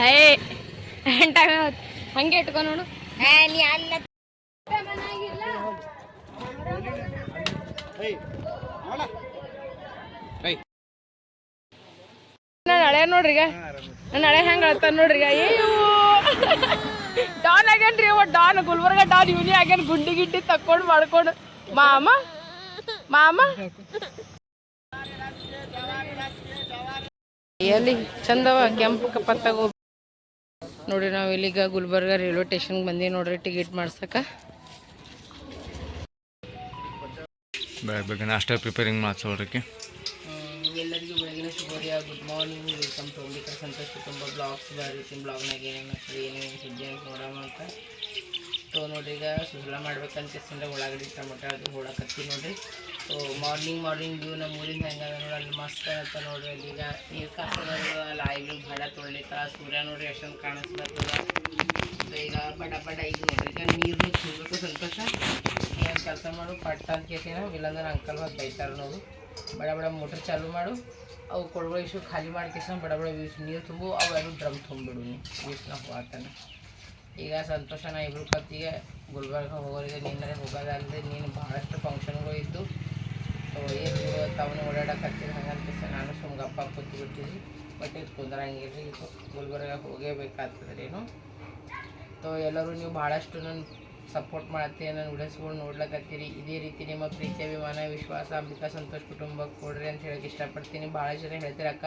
ಹೇ time ಹಂಗೆ ಇಟ್ಕೊ ನೋಡು. ನಾನು ಹಳೆ ನೋಡ್ರಿ ಈಗ ನನ್ನ ಹಳೆ ಹೆಂಗೆ ನೋಡ್ರಿ ಈಗ ಅಯ್ಯೋ ಡಾನ್ ಆಗ್ಯಾನ್ರಿ ಅವ ಡಾನ್ ಗುಲ್ಬರ್ಗ ಡಾನ್ ಇವನಿ ಆಗ್ಯಾನ ಗುಂಡಿ ಗಿಡ್ಡಿ ತಕ್ಕೊಂಡು ಮಾಡ್ಕೊಂಡು. ಮಾಮ? ಮಾಮ? ಎಲ್ಲಿ? ಚಂದವ ಕೆಂಪು ಕಪ್ಪತ್ತಾಗ ನೋಡ್ರಿ ನಾವು ಇಲ್ಲಿಗ ಗುಲ್ಬರ್ಗ ರೈಲ್ವೆ ಸ್ಟೇಷನ್ಗೆ ಬಂದೀವಿ ನೋಡ್ರಿ ಟಿಕೆಟ್ ಮಾಡ್ಸಕ. ಬೇಗ ಬೇಗ ನಾಷ್ಟ ಪ್ರಿಪೇರಿಂಗ್ ಮಾಡ್ಸೋರಕ್ಕೆ ಎಲ್ಲರಿಗೂ ಬೆಳಗಿನ ಶುಭೋದಯ. Good morning welcome to Santosh ಕುಟುಂಬ ಬ್ಲಾಗ್ಸ್ ಬ್ಲಾಗ್ನಾಗ ಏನೇನು ಏನೇನು ಸುದ್ದಿ ಅಂತ ನೋಡೋಣ ಅಂತ. ಸೊ ನೋಡ್ರಿ ಈಗ ಸುಸಲ ಮಾಡ್ಬೇಕಂತ ಅಂದ್ರೆ ಉಳ್ಳಾಗಡ್ಡಿ ಟೊಮೊಟೊ ಅದು ಹೋಳಕತ್ತಿ ನೋಡ್ರಿ ಸೊ ಮಾರ್ನಿಂಗ್ ಮಾರ್ನಿಂಗ್ ವ್ಯೂ ನಮ್ಮ ಊರಿಂದ ಹೆಂಗದ ನೋಡಿ, ಅಲ್ಲಿ ಮಸ್ತ್ ಅಂತ ನೋಡ್ರಿ ಅಲ್ಲಿ ಈಗ. ನೀರು ಕಾಸೋದಲ್ಲ ಆಯ್ಲು ಭಾಳ ತೊಳಿತ ಸೂರ್ಯ ನೋಡ್ರಿ ಎಷ್ಟೊಂದು ಕಾಣಿಸ್ಲತ್ತದ. ಸೊ ಈಗ ಬಡ ಬಡ ಈಗ ನೋಡ್ರಿ, ಈಗ ನೀರು ತುಂಬಬೇಕು ಸಂತೋಷ. ಏನು ಕೆಲಸ ಮಾಡು ಪಟ್ಟ ಅಂತ ಕೇಳ್ತೀನಿ ಇಲ್ಲಾಂದ್ರೆ ಅಂಕಲ್ ಮತ್ತೆ ಬೈತಾರೆ ನೋಡು. ಬಡ ಬಡ ಮೋಟ್ರ್ ಚಾಲು ಮಾಡು. ಅವು ಕೊಡಗಳು ಇಷ್ಟು ಖಾಲಿ ಮಾಡ್ಕೇಸ ಬಡ ಬಡ ವ್ಯೂಸ್ ನೀರು ತುಂಬು, ಅವು ಡ್ರಮ್ ತುಂಬಿಬಿಡು ನೀವು ಇಷ್ಟು ನಾವು ಹೋಗ್ತಾನೆ ಈಗ ಸಂತೋಷನ ಇಬ್ರು ಕತ್ತಿಗೆ ಗುಲ್ಬರ್ಗ ಹೋಗೋರಿಗೆ ನಿನ್ನೆ ಹೋಗೋದಲ್ಲದೆ ನೀನು ಭಾಳಷ್ಟು ಫಂಕ್ಷನ್ಗಳು ಇದ್ದು ತಾವನ್ನ ಓಡಾಡಕತ್ತಿರ ಹಂಗಂತ ನಾನು ಸುಮ್ ಗಪ್ಪ ಕೂತು ಬಿಟ್ಟಿದ್ವಿ ಬಟ್ ಇದು ಕುಂದ್ರಂಗಿರ್ರಿ ಗುಲ್ಬರ್ಗ ಹೋಗೇಬೇಕಾಗ್ತದ್ರೇನು ಸೊ ಎಲ್ಲರೂ ನೀವು ಭಾಳಷ್ಟು ನನ್ನ ಸಪೋರ್ಟ್ ಮಾಡ್ತೀರಿ ನನ್ನ ವಿಡಿಯೋಸ್ಗಳು ನೋಡ್ಲಕತ್ತೀರಿ. ಇದೇ ರೀತಿ ನಿಮ್ಮ ಪ್ರೀತಿ, ಅಭಿಮಾನ, ವಿಶ್ವಾಸ, ಅಂಬಿಕಾ, ಸಂತೋಷ್ ಕುಟುಂಬಕ್ಕೆ ಕೊಡ್ರಿ ಅಂತ ಹೇಳಕ್ಕೆ ಇಷ್ಟಪಡ್ತೀನಿ. ಭಾಳ ಜನ ಹೇಳ್ತೀರಿ, ಅಕ್ಕ,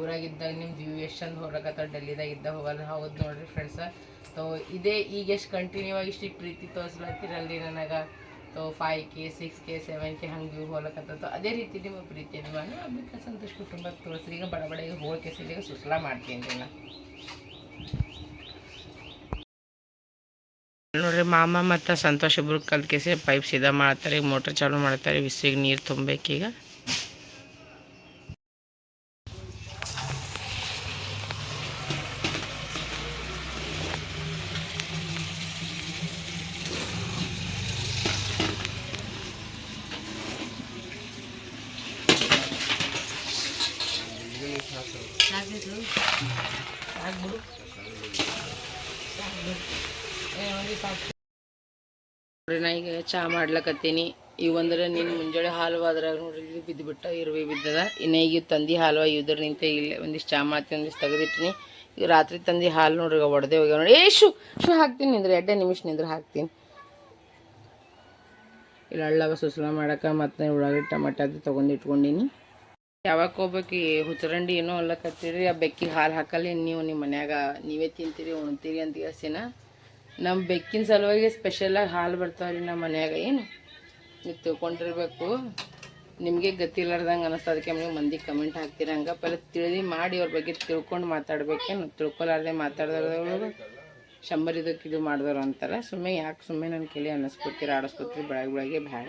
ಊರಾಗಿದ್ದಾಗ ನಿಮ್ಮ ವ್ಯೂ ಎಷ್ಟು ಚಂದ ಹೊರಕತ್ತ ಡೆಲ್ಲಿದಾಗ ಇದ್ದಾಗ ಹೋಗಲ್ಲ, ಹೌದು ನೋಡ್ರಿ ಫ್ರೆಂಡ್ಸ ಸೊ ಇದೇ ಈಗ ಎಷ್ಟು ಕಂಟಿನ್ಯೂ ಆಗಿ ಇಷ್ಟು ಪ್ರೀತಿ ತೋರಿಸ್ಲತ್ತೀರಲ್ರಿ ನನಗೆ. ತೋ five K six K seven K ಹಂಗೆ ವ್ಯೂ ಅದೇ ರೀತಿ ನಿಮ್ಮ ಪ್ರೀತಿ, ಅಭಿಮಾನ, ಅಂಬಿಕಾ, ಸಂತೋಷ್ ಕುಟುಂಬಕ್ಕೆ ತೋರಿಸ್ರಿ. ಈಗ ಬಡ ಬಡ ಈಗ ಹೋಗಿ ಕೆಸಿಲಿಗೆ ಸುಸ್ಲಾ ಮಾಡ್ತೀನಿ ರೀ ನೋಡ್ರಿ ಮಾಮ ಮತ್ತು ಸಂತೋಷ್ ಇಬ್ರು ಕಲ್ತ್ಕೇಸಿ ಪೈಪ್ ಸೀದಾ ಮಾಡ್ತಾರೆ ಈಗ ಮೋಟ್ರ್ ಚಾಲು ಮಾಡ್ತಾರೆ ಬಿಸಿಗೆ ನೀರು ತುಂಬಬೇಕೀಗ ನೋಡ್ರಿ ನಾ ಈಗ ಚಹಾ ಮಾಡ್ಲಕತ್ತೀನಿ. ಇವು ಅಂದ್ರೆ ನೀನು ಮುಂಜಾನೆ ಹಾಲು ಅದ್ರಾಗ ನೋಡ್ರಿ ಇದು ಇರುವೆ ಬಿದ್ದದ. ಇನ್ನು ಈಗ ತಂದಿ ಹಾಲು ಇದ್ರ ನಿಂತ ಇಲ್ಲ ಒಂದಿಷ್ಟು ಚಹಾ ಮಾಡ್ತೀನಿ ಒಂದಿಷ್ಟು ತೆಗೆದಿಟ್ಟಿನಿ ಈಗ ರಾತ್ರಿ ತಂದಿ ಹಾಲು ನೋಡ್ರಿ ಒಡದೆ ಹೋಗ್ಯಾವ ನೋಡಿ ಏ, ಶು ಶು, ಹಾಕ್ತೀನಿ ನಿಂದ್ರೆ ಎರಡೇ ನಿಮಿಷ ನಿಂದ್ರೆ ಹಾಕ್ತೀನಿ. ಇಲ್ಲ ಅಳ್ಳವ ಸುಸ್ಲ ಮಾಡಕ್ಕೆ ಮತ್ತು ಉಳ್ಳಾಗಡ್ಡಿ, ಟಮಾಟ ಅದು ತೊಗೊಂಡು ಇಟ್ಕೊಂಡಿನಿ. ಯಾವಾಗ ಹೋಗ್ಬೇಕು, ಈ ಹುಚ್ಚರಂಡಿ ಏನೋ ಅಲ್ಲಕತ್ತೀರಿ, ಆ ಬೆಕ್ಕಿಗೆ ಹಾಲು ಹಾಕಲ್ಲ ನೀವು ನಿಮ್ಮ ಮನ್ಯಾಗ ನೀವೇ ತಿಂತೀರಿ, ಉಣ್ತೀರಿ ಅಂತ ಹೇಳ್ಸಿನ ನಮ್ಮ ಬೆಕ್ಕಿನ ಸಲುವಾಗಿ ಸ್ಪೆಷಲಾಗಿ ಹಾಲು ಬರ್ತಾವ್ರಿ ನಮ್ಮ ಮನ್ಯಾಗ, ಏನು? ನೀವು ತಿಳ್ಕೊಂಡಿರ್ಬೇಕು. ನಿಮಗೆ ಗೊತ್ತಿಲ್ಲಾರ್ದಂಗೆ ಅನ್ನಿಸ್ತು ಅದಕ್ಕೆ ನೀವು ಮಂದಿ ಕಮೆಂಟ್ ಹಾಕ್ತೀರ ಹಂಗೆ. ಪೆಲ್ಲ ತಿಳಿದು ಮಾಡಿ ಅವ್ರ ಬಗ್ಗೆ ತಿಳ್ಕೊಂಡು ಮಾತಾಡ್ಬೇಕೇನು ತಿಳ್ಕೊಲಾರ್ದೆ ಮಾತಾಡ್ದವ್ರು ಶಂಬರ್ ಇದಕ್ಕೆ ಇದು ಮಾಡಿದವ್ರು ಅಂತಾರೆ. ಸುಮ್ಮನೆ ಯಾಕೆ ಸುಮ್ಮನೆ ನನ್ನ ಕೇಳಿ ಅನ್ನಿಸ್ಕೊತೀರಿ ಆಡಿಸ್ಕೊತೀರಿ ಬೆಳಗ್ಗೆ ಬೆಳಗ್ಗೆ ಬೇಡ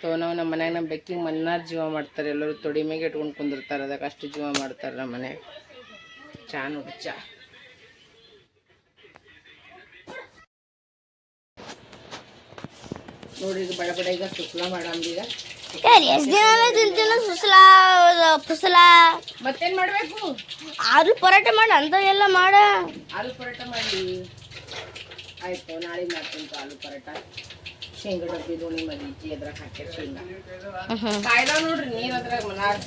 ತೊ ನಾವು ನಮ್ಮ ಮನ್ಯಾಗ ನಮ್ಮ ಬೆಕ್ಕಿಗೆ ಮನ್ನಾರು ಜೀವ ಮಾಡ್ತಾರೆ, ಎಲ್ಲರೂ ತೊಡಿ ಮೇಲೆ ಇಟ್ಕೊಂಡು ಕುಂದಿರ್ತಾರೆ ಅದಕ್ಕೆ ಅಷ್ಟು ಜೀವ ಮಾಡ್ತಾರೆ ನಮ್ಮ ಮನ್ಯಾಗ. ಚಾ ನೋಡಿ, ಚಾ. ಈಗ ಬಡ ಬಡ ಈಗ ಸುಸ್ಲ ಎಷ್ಟು ದಿನ ತಿಂತಿನ ಸುಸಲ ಪುಸಲ. ಮತ್ತೇನ್ ಮಾಡ್ಬೇಕು? ಆಲೂ ಪರೋಟ ಮಾಡ ಅಂತ ಎಲ್ಲ ಮಾಡ. ಆಲೂ ಪರೋಟ ಮಾಡಿ. ಆಯ್ತು ನಾಳೆ ಮಾಡ್ತೀನಿ ಆಲೂ ಪರೋಟ. ಶೇಂಗಾ ಡಬ್ಬಿ ದೋಣಿ ಮದಿಜ್ಜಿ ಅದ್ರಾಗ ಹಾಕ್ಯಾರ ಶೇಂಗಾ. ಕಾಯ್ದ ನೋಡ್ರಿ ನೀರ್ ಅದ್ರಾಗ ಮನಾರ್.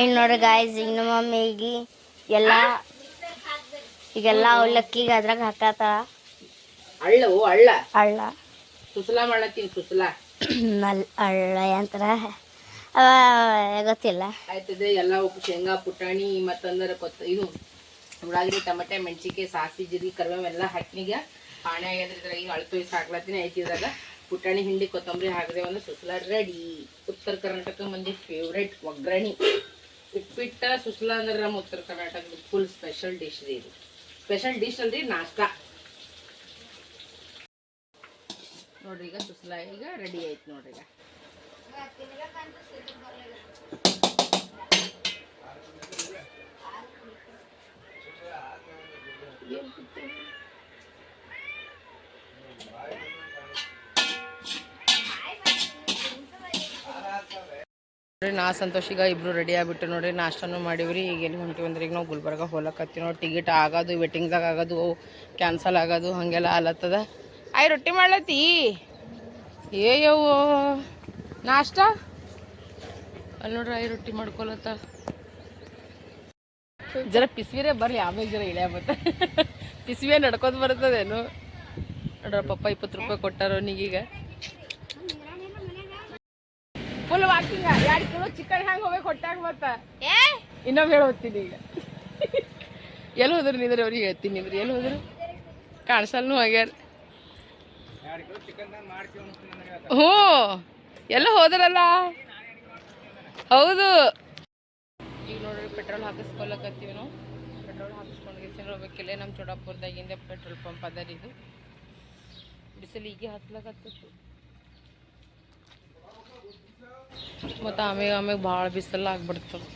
ಏನ್ ನೋಡ್ರಿ ಗಾಯ್ಸ್ ಈಗ ನಮ್ಮ ಮಮ್ಮಿಗೆ ಎಲ್ಲ ಈಗೆಲ್ಲ ಅವಲಕ್ಕಿಗೆ ಅದ್ರಾಗ ಹಾಕತ ಅಳ್ಳವು ಅಳ್ಳ ಅಳ್ಳ ಸುಸಲ ಮಾಡತ್ತೀನಿ ಸುಸಲ. ನಲ್ ಅಳ್ಳ ಅವ ಗೊತ್ತಿಲ್ಲ. ಆಯ್ತದೆ ಎಲ್ಲ ಉಪ್ಪು ಶೇಂಗಾ ಪುಟಾಣಿ ಮತ್ತಂದ್ರೆ ಕೊತ್ತ ಇದು ಉಳ್ಳಾಗಡ್ಡಿ ಟಮಟೆ ಮೆಣಸಿಗೆ ಸಾಸಿ ಜೀರಿಗೆ ಕರಿಬೇವು ಎಲ್ಲ ಹಾಕಿನೀಗ ಪಾಣೆ ಆಗ್ಯದ್ರಿ ಇದ್ರಾಗ ಈಗ ಅಳ್ತು ಇಸ್ ಹಾಕ್ಲತ್ತೀನಿ. ಐತಿ ಇದ್ರಾಗ ಪುಟಾಣಿ ಹಿಂಡಿ ಕೊತ್ತಂಬರಿ ಹಾಕಿದೆ ಒಂದು ಸುಸಲ ರೆಡಿ. ಉತ್ತರ ಕರ್ನಾಟಕ ಮಂದಿ ಫೇವ್ರೇಟ್ ಒಗ್ಗರಣೆ. ಉಪ್ಪಿಟ್ಟ ಸುಸಲ ಅಂದ್ರೆ ನಮ್ಮ ಉತ್ತರ ಕರ್ನಾಟಕದ ಫುಲ್ ಸ್ಪೆಷಲ್ ಡಿಶ್ ಇದು. ಸ್ಪೆಷಲ್ ಡಿಶ್ ಅಲ್ರಿ ನಾಷ್ಟ. ನೋಡ್ರಿ ಈಗ ಸುಸ್ಲ ಈಗ ರೆಡಿ ಆಯ್ತು ನೋಡ್ರಿ ಈಗ. ನೋಡ್ರಿ, ನಾ ಸಂತೋಷಿಗ ಇಬ್ರು ರೆಡಿ ಆಗ್ಬಿಟ್ಟು ನೋಡ್ರಿ, ನಾಷ್ಟನೂ ಮಾಡಿವ್ರಿ. ಈಗ ಎಲ್ಲಿ ಹೊಂಟಿವಿ ಅಂದ್ರೆ ಈಗ ನಾವು ಗುಲ್ಬರ್ಗ ಹೋಲಕತ್ತೀವಿ ನೋಡಿ. ಟಿಕೆಟ್ ಆಗೋದು ವೇಟಿಂಗ್ದಾಗ ಆಗೋದು ಕ್ಯಾನ್ಸಲ್ ಆಗೋದು, ಹಾಗೆಲ್ಲ ಆಲತ್ತದ. ಆಯ್, ರೊಟ್ಟಿ ಮಾಡ್ಲತ್ತಿ? ಏಯೋ ನಾಷ್ಟ? ಅಲ್ಲಿ ನೋಡ್ರಿ ಐ ರೊಟ್ಟಿ ಮಾಡ್ಕೊಲತ್ತ. ಜರ ಪಿಸ್ವಿರೇ ಬರ್ರಿ ಆಮೇಲೆ ಜರ ಇಳಿಯ ಮತ್ತೆ ಪಿಸ್ವಿಯೇ ನಡ್ಕೋದು ಬರ್ತದೇನು. ನೋಡ್ರ ಪಪ್ಪ ಇಪ್ಪತ್ತು ರೂಪಾಯಿ ಕೊಟ್ಟಾರ ಅವನಿಗೀಗ ಫುಲ್ ವಾಕಿಂಗ್ ಎರಡು ಕಿಲೋ ಚಿಕನ್ ಹ್ಯಾಂಗ್ ಹೋಗ್ಬೇಕು? ಹೊಟ್ಟಾಗ ಮತ್ತ ಇನ್ನೊಮ್ಮೆ ಹೋಗ್ತೀನಿ ಈಗ. ಎಲ್ಲಿ ಹೋದ್ರು ನಿಂದ್ರೆ ಅವ್ರಿಗೆ ಹೇಳ್ತೀನಿ ನಿಂದ್ರಿ ಎಲ್ಲಿ ಹೋದ್ರು? ಕಾಣಿಸಲ್ನು ಆಗ್ಯಾರ ಹ್ಞೂ. ಎಲ್ಲ ಹೋದ್ರಲ್ಲ? ಹೌದು. ಈಗ ನೋಡ್ರಿ ಪೆಟ್ರೋಲ್ ಹಾಕಿಸ್ಕೊಳಕತ್ತೀವಿ ನಾವು. ಪೆಟ್ರೋಲ್ ಹಾಕಿಸ್ಕೊಂಡು ಹೋಗ್ಬೇಕಿಲ್ಲ. ನಮ್ಮ ಚೋಡಾಪುರದಾಗಿಂದ ಪೆಟ್ರೋಲ್ ಪಂಪ್ ಅದ ಇದು. ಬಿಸಿಲು ಈಗ ಹತ್ಲಕತ್ತಿತ್ತು ಮತ್ತು ಆಮೇಲೆ ಆಮೇಲೆ ಭಾಳ ಬಿಸಿಲು ಆಗ್ಬಿಡ್ತದೆ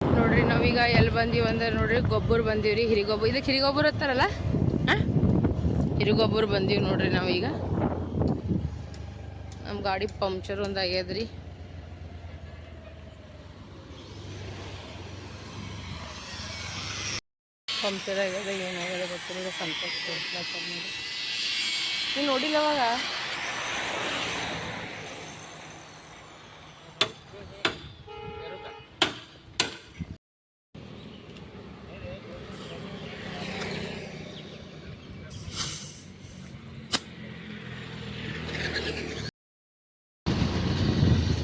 ನೋಡ್ರಿ, ನಾವೀಗ ಎಲ್ಲಿ ಬಂದೀವಿ ಅಂದ್ರೆ ನೋಡ್ರಿ ಗೊಬ್ಬರ ಬಂದೀವ್ರಿ ಹಿರಿಗೊಬ್ಬರ. ಇದಕ್ಕೆ ಹಿರಿಗೊಬ್ಬರ ಹತ್ತಾರಲ್ಲ ಹಾಂ? ಬಂದಿವಿ ಬಂದೀವಿ ನೋಡ್ರಿ ನಾವೀಗ. ನಮ್ಮ ಗಾಡಿ ಪಂಕ್ಚರ್ ಒಂದು ಆಗ್ಯದ್ರಿ ಪಂಕ್ಚರ್ ಆಗ್ಯದ ಏನಾಗ್ಯದ ಗೊತ್ತಿಲ್ಲ ಸಂತೋಷ ನೀವು ನೋಡಿಲ್ಲ ಅವಾಗ?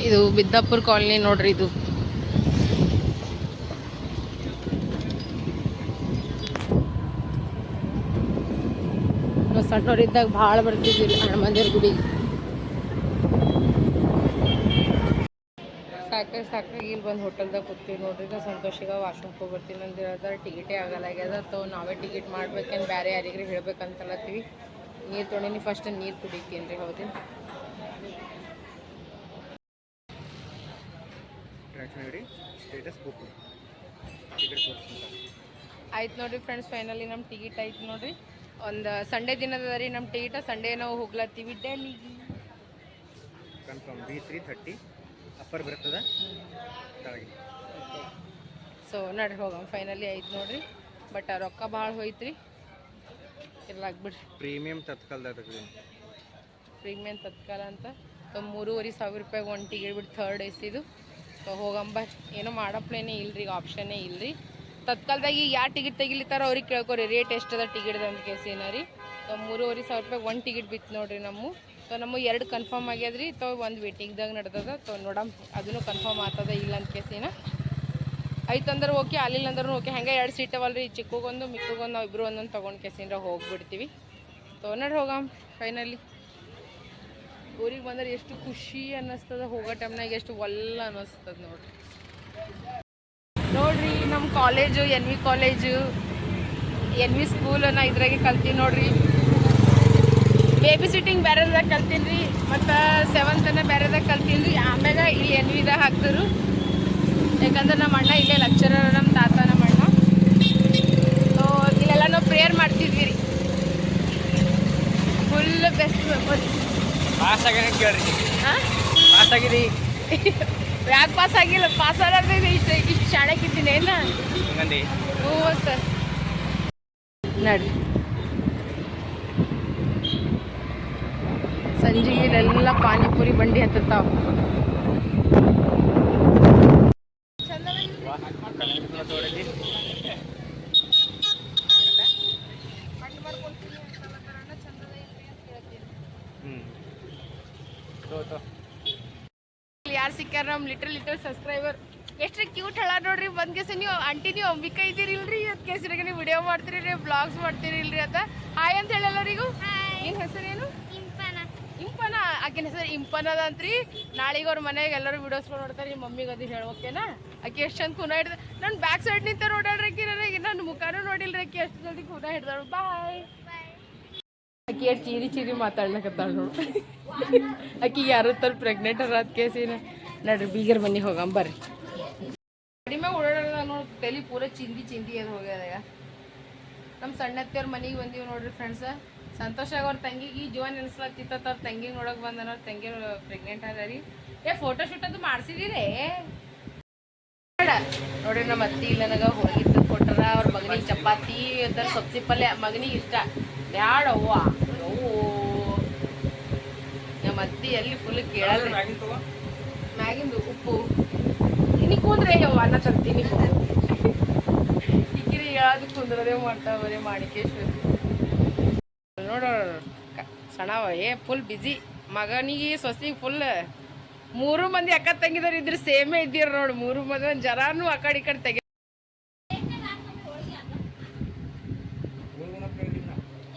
ಇದು ಬಿದ್ದಾಪುರ ಕಾಲನಿ ನೋಡ್ರಿ ಇದು. ಸಣ್ಣವರಿದ್ದಾಗ ಭಾಳ ಬರ್ತಿದ್ವಿ ಹನುಮಂದಿರ ಗುಡಿಗೆ ಸಾಕಾಗಿ ಸಾಕಾಗಿ ಇಲ್ಲಿ ಬಂದು ಹೋಟೆಲ್ದಾಗ ಕೂತೀವಿ ನೋಡ್ರಿ. ಈಗ ಸಂತೋಷಿಗ ವಾಶ್ರೂಮ್ಗೆ ಹೋಗಿ ಬರ್ತೀನಿ ಟಿಕೆಟೇ ಆಗಲ್ಲ ಆಗ್ಯದ ತೋ, ನಾವೇ ಟಿಕೆಟ್ ಮಾಡ್ಬೇಕೇನು ಬೇರೆ ಯಾರಿಗ್ರಿ ಹೇಳ್ಬೇಕಂತಲತ್ತೀವಿ. ನೀರು ತೊಗೊಂಡಿನಿ ಫಸ್ಟ್ ನೀರು ಕುಡಿತೀನಿ ರೀ ಹೌದು ಸ್ಟೇಟಸ್ ಬುಕ್ ಆಯ್ತು ನೋಡಿರಿ ಫ್ರೆಂಡ್ಸ್ ಫೈನಲಿ ನಮ್ಮ ಟಿಕೆಟ್ ಆಯ್ತು ನೋಡಿರಿ. ಒಂದು ಸಂಡೇ ದಿನದ ರೀ ನಮ್ಮ ಟಿಕೆಟ ಸಂಡೇ ನಾವು ಹೋಗ್ಲತ್ತೀವಿ ಡೆಲ್ಲಿಗೆ confirm B three thirty upper ಬರ್ತದ? ಸೊ ನಡ್ರಿ ಹೋಗಮ್ ಫೈನಲಿ ಆಯ್ತು ನೋಡ್ರಿ. ಬಟ್ ರೊಕ್ಕ ಭಾಳ ಹೋಯ್ತು ರೀ ಇರ್ಲಾಗ್ಬಿಡ್ರಿ ಪ್ರೀಮಿಯಂ ತತ್ಕಾಲದ ತೆಗ್ದೀನಿ ಪ್ರೀಮಿಯಂ ತತ್ಕಾಲ ಅಂತ. ಮೂರುವರೆ ಸಾವಿರ ರೂಪಾಯಿಗೆ ಒಂದು ಟಿಕೆಟ್ ಬಿಟ್ಟು ಥರ್ಡ್ ಡೇಸ್ ಸಿದು ಸೊ ಹೋಗಂಬ. ಏನೋ ಮಾಡಪ್ಲೇನೆ ಇಲ್ರಿ, ಈಗ ಆಪ್ಷನ್ನೇ ಇಲ್ರಿ. ತತ್ಕಾಲದಾಗ ಈಗ ಯಾವ ಟಿಕೆಟ್ ತೆಗಿಲಿತ್ತಾರ ಅವ್ರಿಗೆ ಕೇಳ್ಕೊರಿ ರೇಟ್ ಎಷ್ಟದ ಟಿಕೆಟ್ ಅಂತ ಕೇಸ್ ಏನಾರಿ ಸೊ ಮೂರುವರೆ ಸಾವಿರ ರೂಪಾಯಿ ಒಂದು ಟಿಕೆಟ್ ಬಿತ್ತು ನೋಡ್ರಿ ನಮ್ಮ. ಸೊ ನಮ್ಮ ಎರಡು ಕನ್ಫರ್ಮ್ ಆಗ್ಯದ್ರಿ, ತೊ, ಒಂದು ವೇಟಿಂಗ್ದಾಗ ನಡ್ದದ. ತೊ, ನೋಡಮ್ ಅದನ್ನು ಕನ್ಫರ್ಮ್ ಆಗ್ತದ ಇಲ್ಲ ಅಂತ ಕೇಸಿನ ಐತಂದ್ರೆ ಓಕೆ ಅಲ್ಲಿಲ್ಲ ಅಂದ್ರೂ ಓಕೆ. ಹಂಗೆ ಎರಡು ಸೀಟ್ ಅವಲ್ರಿ ಚಿಕ್ಕಗೊಂದು, ಮಿಕ್ಕಗೊಂದು ನಾವು ಇಬ್ಬರು ಒಂದೊಂದು ತೊಗೊಂಡು ಕೇಸಿನ ಹೋಗ್ಬಿಡ್ತೀವಿ. ಸೊ ನೋಡಿ ಹೋಗಮ್ ಫೈನಲಿ ಊರಿಗೆ ಬಂದ್ರೆ ಎಷ್ಟು ಖುಷಿ ಅನ್ನಿಸ್ತದ, ಹೋಗೋ ಟೈಮ್ನಾಗ ಎಷ್ಟು ಒಲ್ಲ ಅನ್ನಿಸ್ತದ ನೋಡ್ರಿ. ನೋಡ್ರಿ ನಮ್ಮ college N V college N V school ನಾ ಇದ್ರಾಗೆ ಕಲ್ತೀನಿ ನೋಡ್ರಿ. ಬೇಬಿ ಸಿಟ್ಟಿಂಗ್ ಬೇರೆದಾಗ ಕಲ್ತೀನಿ ರೀ ಮತ್ತು ಸೆವೆಂತನ ಬೇರೆದಾಗ ಕಲ್ತೀನಿ. ರೀ ಆಮ್ಯಾಗ ಇಲ್ಲಿ ಎನ್ ವಿದಾಗ ಹಾಕ್ತರು ಯಾಕಂದ್ರೆ ನಮ್ಮ ಅಣ್ಣ ಇಲ್ಲೇ ಲೆಕ್ಚರರ್ ನಮ್ಮ ತಾತ ನಮ್ಮ ಅಣ್ಣ. ಇಲ್ಲೆಲ್ಲ ನಾವು ಪ್ರೇಯರ್ ಮಾಡ್ತಿದ್ವಿ ರೀ. ಫುಲ್ ಬೆಸ್ಟ್ ಪಾಸ್ ಆಗ್ಯಾನ ಕೇಳ್ರಿ. ಪಾಸ್ ಆಗಿರಿ ಯಾಕೆ ಪಾಸ್ ಆಗಿಲ್ಲ ಪಾಸ್ ಆದ್ರೆ ಇಷ್ಟು ಇಷ್ಟು ಶಾಣಕ್ಕಿದ್ದೀನಿ ಏನ? ಹಂಗಂದಿ? ಹ್ಞೂ ಸರ್ ನಡ್ರಿ ಸಂಜೆಗೆ ಎಲ್ಲ ಪಾನಿಪುರಿ ಬಂಡಿ ಹತ್ತತ್ತಾವ ಹ್ಞೂ ಯಾರು ಸಿಕ್ಕಾರ ನಮ್ಮ ಲಿಟರ್ ಲಿಟರ್ ಸಬ್ಸ್ಕ್ರೈಬರ್ ಎಷ್ಟು ಕ್ಯೂಟ್ ಹೇಳ ನೋಡ್ರಿ ಬಂದ್ ಕೇಸ ನೀವು ಆಂಟಿ ನೀವು ಅಂಬಿಕಾ ಇದ್ದೀರಿಲ್ರಿ? ಅದ್ ಕೇಸಿನಾಗ ನೀವು ವಿಡಿಯೋ ಮಾಡ್ತೀರಿ ರೀ ಬ್ಲಾಗ್ಸ್ ಮಾಡ್ತೀರಿ ಇಲ್ರಿ ಅಂತ ಹಾಯ್ ಅಂತ ಹೇಳಲ್ಲರಿಗೂ ನಿನ್ ಹೆಸರೇನು? ಇಂಪನ. ಆಕಿನ ಹೆಸರು ಇಂಪನ ಅದ ಅಂತ್ರಿ ನಾಳೆಗೆ ಅವ್ರ ಮನೆಗೆ ಎಲ್ಲರೂ ವಿಡಿಯೋಸ್ ನೋಡ್ತಾರೆ ನಿಮ್ಮ ಮಮ್ಮಿಗೆ ಅದು ಹೇಳ್ಬೇಕೇನಾ? ಆಕೆ ಎಷ್ಟು ಚಂದ ಕುನ ಹಿಡ್ದ ನನ್ನ ಬ್ಯಾಕ್ ಸೈಡ್ ನಿಂತ ನೋಡಾಡ್ರಿ ಆಕಿ ನನಗೆ ನನ್ನ ಮುಖನೂ ನೋಡಿಲ್ರಿ ಆಕಿ ಎಷ್ಟು ಜಲ್ದಿ ಕುನ ಹಿಡ್ದಾಳು. ಬಾಯ್ ಆಕಿ ಎಷ್ಟು ಚೀರಿ ಚೀರಿ ಮಾತಾಡ್ಲಕತ್ತಾಳ ನೋಡು. ಆಕಿಗೆ ಯಾರು ತರ ಪ್ರೆಗ್ನೆಂಟ್ ಅರ ಅದ್ ಕೇಸಿನ ನಡ್ರಿ, ಬೀಗರ್ ಮನೆ ಹೋಗಂ ಬರ್ರಿ. ಕಡಿಮೆ ಓಡಾಡಲ್ಲ ನೋಡಿ, ತಲೆ ಪೂರ ಚಿಂದಿ ಚಿಂದಿ ಅದು ಹೋಗ್ಯದ ನಮ್ಮ ಸಣ್ಣ ಅತ್ತಿಯವ್ರ ಮನೆಗೆ ಬಂದೀವಿ ನೋಡ್ರಿ ಫ್ರೆಂಡ್ಸ್ ಸಂತೋಷ ಅವ್ರ ತಂಗಿಗೆ, ಈ ಜೀವನ ನೆನೆಸ್ಲತ್ತಿತ್ತ ಅವ್ರ ತಂಗಿ ನೋಡಕ್ ಬಂದನ ಅವ್ರ ತಂಗಿ ಪ್ರೆಗ್ನೆಂಟ್ ಅದ ರೀ ಏ ಫೋಟೋ ಶೂಟ್ ಅದು ಮಾಡ್ಸಿದಿರೇ? ನೋಡ್ರಿ ನಮ್ಮ ಅತ್ತಿ ನನಗ ತಂದು ಕೊಟ್ಟಾರ ಅವ್ರ ಮಗನಿಗೆ ಚಪಾತಿ ಅಂತ ಸೊಪ್ಸಿ ಪಲ್ಯ, ಮಗನಿಗೆ ಇಷ್ಟ. ಬ್ಯಾಡವ್ವ. ಅವ್ವು ನಮ್ಮ ಅತ್ತಿ ಎಲ್ಲಿ ಫುಲ್ ಕೇಳಲ್ಲ ಮ್ಯಾಗಿಂದು ಉಪ್ಪು. ಇನಿ ಕೂಂದ್ರೆ ಯಾವ ಅನ್ನ ತರ್ತೀನಿ. ಇಕ್ಕಿರಿ ಯಾವ್ದು ಕುಂದ್ರದೇ ಮಾಡ್ತಾವ ಬರೀ ಮಾಡಿಕೇಶ್ವರಿ ನೋಡೋ ಸಣ್ಣವ ಏ ಫುಲ್ ಬಿಜಿ ಮಗನಿಗೆ ಸೊಸಿಗೆ ಫುಲ್ ಮೂರು ಮಂದಿ ಅಕ್ಕ ತಂಗಿದವ್ರು ಇದ್ರೆ ಸೇಮೇ ಇದ್ದೀರ ನೋಡು. ಮೂರು ಮಂದಿ ಒಂದು ಜರಾನು ಆ ಕಡೆ ಈ ಕಡೆ ತೆಗಿ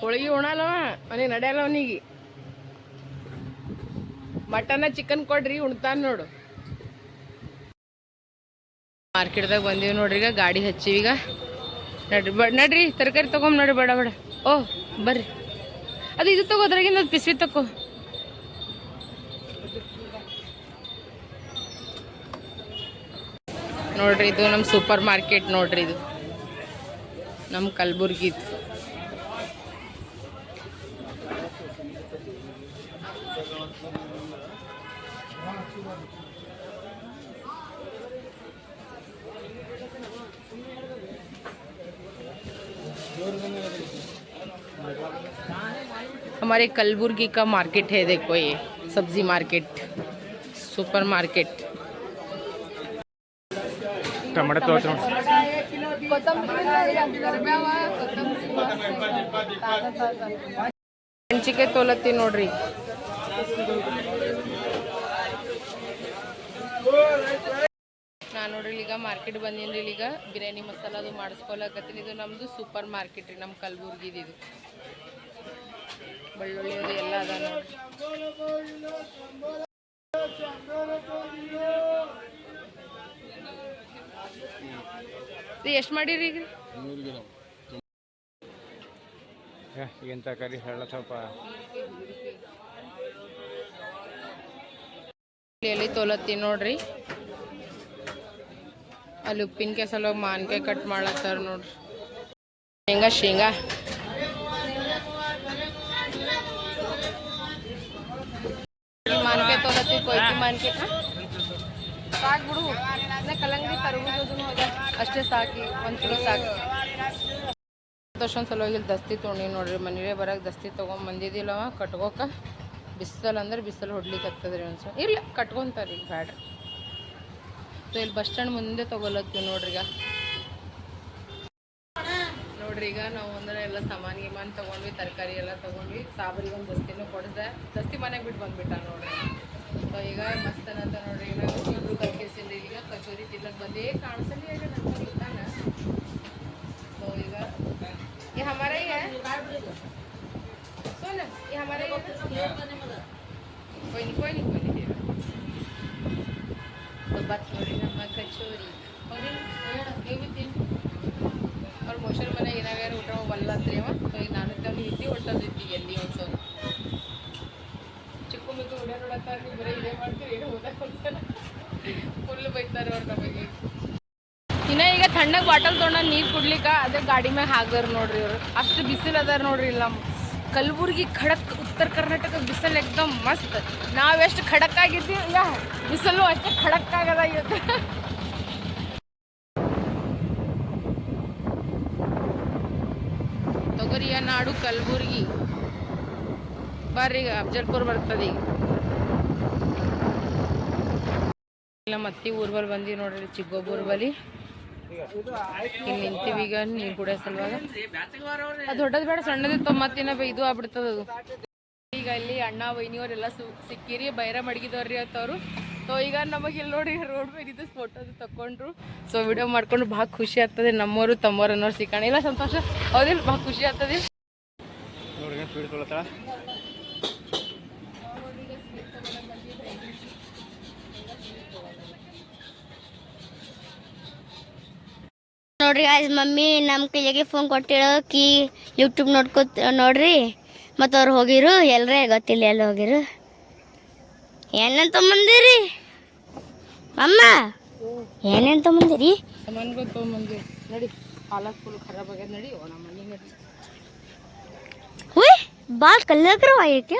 ಹೋಳಿಗೆ ಉಣಲ್ಲವ ಅವನಿಗೆ ನಡೆಯಲ್ಲ ಅವನಿಗೆ. ಮಟನ ಚಿಕನ್ ಕೊಡ್ರಿ, ಉಣ್ತಾನ ನೋಡು. ಮಾರ್ಕೆಟ್ದಾಗ ಬಂದೀವಿ ನೋಡ್ರಿ, ಈಗ ಗಾಡಿ ಹಚ್ಚೀವಿ ಈಗ. ನಡ್ರಿ, ಬ ನಡ್ರಿ, ತರಕಾರಿ ತೊಗೊಂಬ ನೋಡಿ, ಬೇಡ ಬೇಡ. ಓ, ಬರ್ರಿ. ಅದು ಇದು ತಗೋ, ಅದ್ರಾಗಿಂದ ಅದು ಪಿಸ್ವಿ ತಕ್ಕೋ ನೋಡ್ರಿ, ಇದು ನಮ್ಮ ಸೂಪರ್ ಮಾರ್ಕೆಟ್ ನೋಡ್ರಿ ಇದು. ನಮ್ಮ ಕಲಬುರ್ಗಿದು हमारे कलबुर्गी का मार्केट है देखो ये सब्जी मार्केट सुपर मार्केट ಟೊಮೆಟೊ ತೋರ್ಸಿ ನೋಡಿ ಮೆಣಸಿಗೆ ತೋಲತ್ತಿ ನೋಡ್ರಿ ನಾನು ನೋಡ್ರಿ ಈಗ ಮಾರ್ಕೆಟ್ ಬಂದೀನಿ ಈಗ ಬಿರಿಯಾನಿ ಮಸಾಲ ಅದು ಮಾಡಿಸ್ಕೊಳಕತ್ತೀನಿ ಇದು ನಮ್ದು ಸೂಪರ್ ಮಾರ್ಕೆಟ್ ರೀ ನಮ್ಮ ಕಲಬುರ್ಗಿದು ಇದು ಬೆಳ್ಳುಳ್ಳಿ ಅದು ಎಲ್ಲ ಅದ ಎಷ್ಟು ಮಾಡಿರಿ ಈಗ? ಏನು ತರಕಾರಿ ಹೇಳ ಸ್ವಲ್ಪ. ಎಲ್ಲಿ ತೋಲತ್ತಿ ನೋಡ್ರಿ. ಅಲ್ಲಿ ಉಪ್ಪಿನಕಾಯಿ ಸಲುವಾಗಿ ಮಾನ್ಕಾಯಿ ಕಟ್ ಮಾಡತ್ತಾರ ನೋಡ್ರಿ. ಶೇಂಗಾ ಶೇಂಗಾ. ಕೊಯ್ತಿ ಸಾಕು ಬಿಡು ಇನ್ನ ಅಷ್ಟೇ ಸಾಕಿ ಒಂದು ಕಿಲೋ ಸಾಕು ಸಂತೋಷನ್ ಸಲುವಾಗಿ ದಸ್ತಿ ತೊಗೊಂಡಿ ನೋಡ್ರಿ ಮನೆಗೆ ಬರಕ್ಕೆ ದಸ್ತಿ ತೊಗೊಂಡ್ ಬಂದಿದ್ದಿಲ್ಲವ ಕಟ್ಕೋಕ ಬಿಸಿಲು ಅಂದ್ರೆ ಬಿಸಿಲು ಹೊಡ್ಲಿಕ್ಕೆ ಹತ್ತದ್ರಿ ಸಲ ಇಲ್ಲ ಕಟ್ಕೊಂತಾರಿ ಈಗ ಬ್ಯಾಡ್ರಿ ಸೊ ಇಲ್ಲಿ ಬಸ್ ಸ್ಟ್ಯಾಂಡ್ ಮುಂದೆ ತಗೊಲತ್ತೀವಿ ನೋಡ್ರಿ ಈಗ ನೋಡ್ರಿ ಈಗ ನಾವು ಅಂದ್ರೆ ಎಲ್ಲ ಸಾಮಾನು ಗಿಮಾನ್ ತಗೊಂಡ್ವಿ ತರಕಾರಿ ಎಲ್ಲ ತಗೊಂಡ್ವಿ ಸಾಬರಿಗೆ ಒಂದು ದಸ್ತಿನೂ ಕೊಡಿಸ್ದೆ ದಸ್ತಿ ಮನೆಗೆ ಬಿಟ್ಟು ಬಂದ್ಬಿಟ್ಟ ನೋಡ್ರಿ ಸೊ ಈಗ ಮಸ್ತ್ ಅನ್ನತ್ತ ನೋಡ್ರಿ ಈಗ ನಾವು ಇಬ್ರು ಕಲ್ಕಿಸಿಂದ ಈಗ ಕಚೋರಿ ತಿನ್ನಕ್ ಬಂದೇ ಕಾಣಿಸಲಿ ಈಗ ನನ್ನ ಇರ್ತಾನ तो इधर ये हमारा ही है सुन ये हमारा ही है कोई नहीं कोई नहीं कोई नहीं दे रहा। तो बात थोड़ी नमक कचोरी और ये भी ತಿನ್ ಅವ್ರು ಮೋಷನ್ ಮನೆ ಏನಾಗ್ಯಾರ ಊಟ ಬಲ್ಲತ್ರಿ ಅವ ಸೊ ಈಗ ನಾನು ತಂದು ಇದ್ದಿ ಹೊಟ್ಟದಿದ್ದಿ ಎಲ್ಲಿ ಒಂದ್ಸಲ ಇನ್ನ ಈಗ ತಣ್ಣಗೆ ಬಾಟಲ್ ತೊಗೊಂಡ ನೀರು ಕುಡ್ಲಿಕ್ಕ ಅದೇ ಗಾಡಿ ಮ್ಯಾಗ ಹಾಕ್ದಾರ ನೋಡ್ರಿ ಇವ್ರು. ಅಷ್ಟು ಬಿಸಿಲು ಅದಾರ ನೋಡ್ರಿ ಇಲ್ಲ. ಕಲಬುರ್ಗಿ, ಖಡಕ್, ಉತ್ತರ ಕರ್ನಾಟಕ ಬಿಸಿಲು ಎಕ್ದಮ್ ಮಸ್ತ್. ನಾವೆಷ್ಟು ಖಡಕ್ ಆಗಿದ್ದೀವಿ, ಯಾ, ಬಿಸಿಲು ಅಷ್ಟೇ ಖಡಕ್ ಆಗದ ಇವತ್ತು ತೊಗರಿಯ ನಾಡು ಕಲಬುರ್ಗಿ. ಬರ್ರಿ ಅಫ್ಜಲ್ಪುರ್ ಬರ್ತದೆ ಈಗ. ಇಲ್ಲ, ಮತ್ತೆ ಊರ್ ಬಂದೀವಿ ನೋಡ್ರಿ ಚಿಕ್ಕೊಬ್ಬೂರ್ ಬಲಿ ಇಲ್ಲಿ ನಿಂತೀವಿ ಈಗ, ನೀರು ಕುಡಿಯೋ ಸಲುವಾಗ. ಅದು ದೊಡ್ಡದು ಬೇಡ ಸಣ್ಣದಿತ್ತು ಮತ್ತಿನ ಇದು ಆಗ್ಬಿಡ್ತದ ಅದು. ಈಗ ಇಲ್ಲಿ ಅಣ್ಣ, ವೈನಿಯವರೆಲ್ಲ ಸಿಕ್ಕಿರಿ, ಬೈರ ಮಡಗಿದವ್ರಿ ಅಂತವ್ರು. ಸೊ ಈಗ ನಮಗೆ ಇಲ್ಲಿ ನೋಡಿ, ರೋಡ್ ಮೇಲೆ ಇದು ಫೋಟೋ ತಕೊಂಡ್ರು. ಸೊ ವಿಡಿಯೋ ಮಾಡ್ಕೊಂಡು ಭಾಳ ಖುಷಿ ಆಗ್ತದೆ ನಮ್ಮವರು ತಮ್ಮವ್ರು ಅನ್ನೋರು ಸಿಕ್ಕಣ. ಇಲ್ಲ, ಸಂತೋಷ. ಹೌದಿಲ್ಲ ಭಾಳ ಖುಷಿ ಆಗ್ತದೆ. ನೋಡ್ರಿ ಆಯ್ತು ಮಮ್ಮಿ ನಮ್ಮ ಕೈಯಾಗೆ ಫೋನ್ ಕೊಟ್ಟಿರೋ ಕೀ ಯೂಟ್ಯೂಬ್ ನೋಡ್ಕೋತ, ನೋಡ್ರಿ. ಮತ್ತು ಅವ್ರು ಹೋಗಿರು ಎಲ್ಲರೇ ಗೊತ್ತಿಲ್ಲ ಎಲ್ಲ ಹೋಗಿರು. ಏನೇನು ತೊಗೊಂಬಂದಿರಿ? ಅಮ್ಮ ಏನೇನು ತೊಗೊಂಬಂದಿರಿ? ಹುಯ್ ಭಾಳ ಕಲ್ಲಕ್ರ ಆಗೈತೆ